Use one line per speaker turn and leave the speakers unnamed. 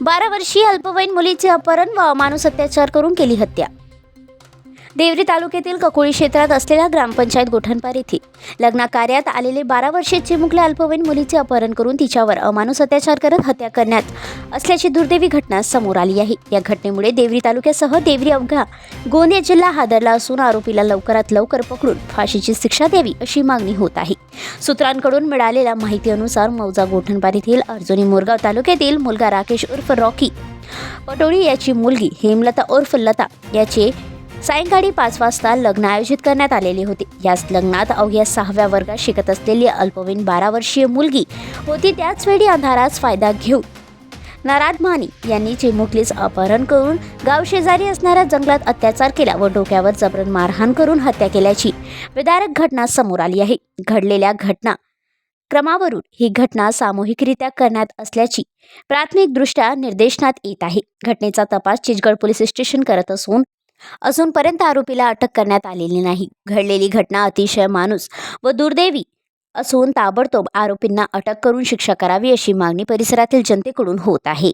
बारा वर्षीय अल्पवयीन मुलीचे अपहरण व माणूस अत्याचार करून केली हत्या. देवरी तालुक्यातील ककोळी क्षेत्रात असलेल्या ग्रामपंचायत गोठणपार येथे लग्नाकार्यात आलेले बारा वर्षे चिमुकल्या अल्पवयीन मुलीचे अपहरण करून तिच्यावर अमानुष अत्याचार करत हत्या करण्यात असल्याची दुर्दैवी घटना समोर आली आहे. या घटनेमुळे देवरी तालुक्यासह देवरी अवघा गोंदिया जिल्हा हादरला असून आरोपीला लवकरात लवकर पकडून फाशीची शिक्षा द्यावी अशी मागणी होत आहे. सूत्रांकडून मिळालेल्या माहितीनुसार मौजा गोठणपार येथील अर्जुनी मोरगाव तालुक्यातील मुलगा राकेश उर्फ रॉकी पटोळी याची मुलगी हेमलता उर्फ लता याचे सायंकाळी पाच वाजता लग्न आयोजित करण्यात आलेले होते. याच लग्नात अवघ्या सहाव्या वर्गात शिकत असलेली अल्पवयीन बारा वर्षीय मुलगी होती. त्याचवेळी अंधाराच फायदा घेऊन नाराद मानी यांनी चिमुकलीच अपहरण करून गाव शेजारी असणाऱ्या जंगलात अत्याचार केला व डोक्यावर जबरन मारहाण करून हत्या केल्याची विदारक घटना समोर आली आहे. घडलेल्या घटना क्रमावरून ही घटना सामूहिकरित्या करण्यात असल्याची प्राथमिकदृष्ट्या निर्देशनात येत आहे. घटनेचा तपास चिचगड पोलीस स्टेशन करत असून अजूनपर्यंत आरोपीला अटक करण्यात आलेली नाही. घडलेली घटना अतिशय माणूस व दुर्दैवी असून ताबडतोब आरोपींना अटक करून शिक्षा करावी अशी मागणी परिसरातील जनतेकडून होत आहे.